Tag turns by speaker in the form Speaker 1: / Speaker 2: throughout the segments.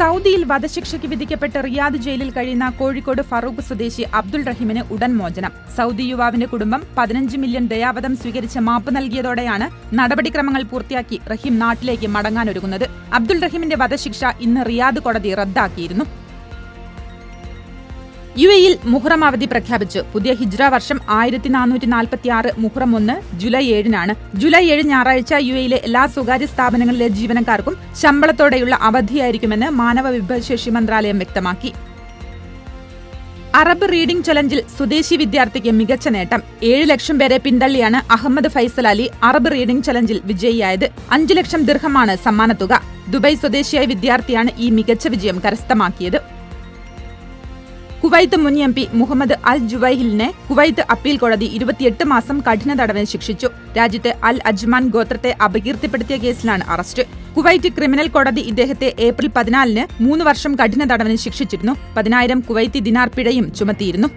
Speaker 1: സൗദിയിൽ വധശിക്ഷയ്ക്ക് വിധിക്കപ്പെട്ട് റിയാദ് ജയിലിൽ കഴിയുന്ന കോഴിക്കോട് ഫറൂഖ് സ്വദേശി അബ്ദുൾ റഹീമിന് ഉടൻ മോചനം. സൗദി യുവാവിന്റെ കുടുംബം പതിനഞ്ച് മില്യൺ ദയാവധം സ്വീകരിച്ച് മാപ്പ് നൽകിയതോടെയാണ് നടപടിക്രമങ്ങൾ പൂർത്തിയാക്കി റഹീം നാട്ടിലേക്ക് മടങ്ങാനൊരുങ്ങുന്നത്. അബ്ദുൾ റഹീമിന്റെ വധശിക്ഷ ഇന്ന് റിയാദ് കോടതി റദ്ദാക്കിയിരുന്നു. യു എയിൽ മുഹറം അവധി പ്രഖ്യാപിച്ചു. പുതിയ ഹിജ്ര വർഷം ആയിരത്തി നാനൂറ്റി നാൽപ്പത്തി ആറ് മുഹറം ഒന്ന് ജൂലൈ ഏഴിനാണ്. ജൂലൈ ഏഴ് ഞായറാഴ്ച യു എയിലെ എല്ലാ സ്വകാര്യ സ്ഥാപനങ്ങളിലെ ജീവനക്കാർക്കും ശമ്പളത്തോടെയുള്ള അവധിയായിരിക്കുമെന്ന് മാനവ വിഭവശേഷി മന്ത്രാലയം വ്യക്തമാക്കി. അറബ് റീഡിംഗ് ചലഞ്ചിൽ സ്വദേശി വിദ്യാർത്ഥിക്ക് മികച്ച നേട്ടം. ഏഴ് ലക്ഷം പേരെ പിന്തള്ളിയാണ് Ahmed Faisal Ali Arab reading ചലഞ്ചിൽ വിജയിയായത്. അഞ്ചു ലക്ഷം ദീർഘമാണ് സമ്മാനത്തുക. ദുബായ് സ്വദേശിയായ വിദ്യാർത്ഥിയാണ് ഈ മികച്ച വിജയം കരസ്ഥമാക്കിയത്. കുവൈത്ത് മുൻ എം പി മുഹമ്മദ് അൽ ജുവൈഹിലിനെ കുവൈത്ത് അപ്പീൽ കോടതി ഇരുപത്തിയെട്ട് മാസം കഠിന തടവിന് ശിക്ഷിച്ചു. രാജ്യത്തെ അൽ അജ്മാൻ ഗോത്രത്തെ അപകീർത്തിപ്പെടുത്തിയ കേസിലാണ് അറസ്റ്റ്. കുവൈറ്റ് ക്രിമിനൽ കോടതി ഇദ്ദേഹത്തെ ഏപ്രിൽ പതിനാലിന് മൂന്ന് വർഷം കഠിന തടവിന് ശിക്ഷിച്ചിരുന്നു. പതിനായിരം കുവൈത്തി ദിനാർ പിഴയും ചുമത്തിയിരുന്നു.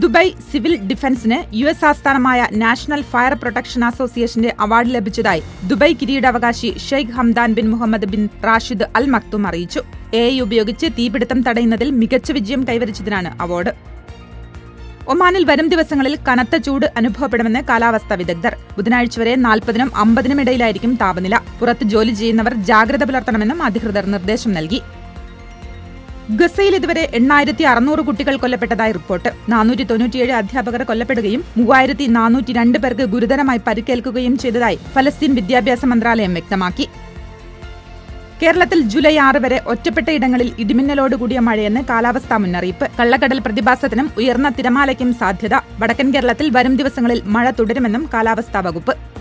Speaker 1: ദുബായ് സിവിൽ ഡിഫൻസിന് യു എസ് ആസ്ഥാനമായ നാഷണൽ ഫയർ പ്രൊട്ടക്ഷൻ അസോസിയേഷന്റെ അവാർഡ് ലഭിച്ചതായി ദുബായ് കിരീടാവകാശി Sheikh Hamdan bin Mohammed bin Rashid al Maktoum അറിയിച്ചു. എ ഉപയോഗിച്ച് തീപിടുത്തം തടയുന്നതിൽ മികച്ച വിജയം കൈവരിച്ചതിനാണ് അവാർഡ്. ഒമാനിൽ വരും ദിവസങ്ങളിൽ കനത്ത ചൂട് അനുഭവപ്പെടുമെന്ന് കാലാവസ്ഥാ വിദഗ്ധർ. ബുധനാഴ്ച വരെ നാൽപ്പതിനും അമ്പതിനും ഇടയിലായിരിക്കും താപനില. പുറത്ത് ജോലി ചെയ്യുന്നവർ ജാഗ്രത പുലർത്തണമെന്നും അധികൃതർ നിർദ്ദേശം നൽകി. ഗസയിൽ ഇതുവരെ എണ്ണായിരത്തി അറുന്നൂറ് കുട്ടികൾ കൊല്ലപ്പെട്ടതായി റിപ്പോർട്ട്. നാനൂറ്റി തൊണ്ണൂറ്റിയേഴ് അധ്യാപകർ കൊല്ലപ്പെടുകയും മൂവായിരത്തി നാനൂറ്റി രണ്ട് പേർക്ക് ഗുരുതരമായി പരിക്കേൽക്കുകയും ചെയ്തതായി ഫലസ്തീൻ വിദ്യാഭ്യാസ മന്ത്രാലയം വ്യക്തമാക്കി. കേരളത്തിൽ ജൂലൈ ആറ് വരെ ഒറ്റപ്പെട്ട ഇടങ്ങളിൽ ഇടിമിന്നലോടുകൂടിയ മഴയെന്ന് കാലാവസ്ഥാ മുന്നറിയിപ്പ്. കള്ളക്കടൽ പ്രതിഭാസത്തിനും ഉയർന്ന തിരമാലയ്ക്കും സാധ്യത. വടക്കൻ കേരളത്തിൽ വരും ദിവസങ്ങളിൽ മഴ തുടരുമെന്നും കാലാവസ്ഥാ വകുപ്പ്.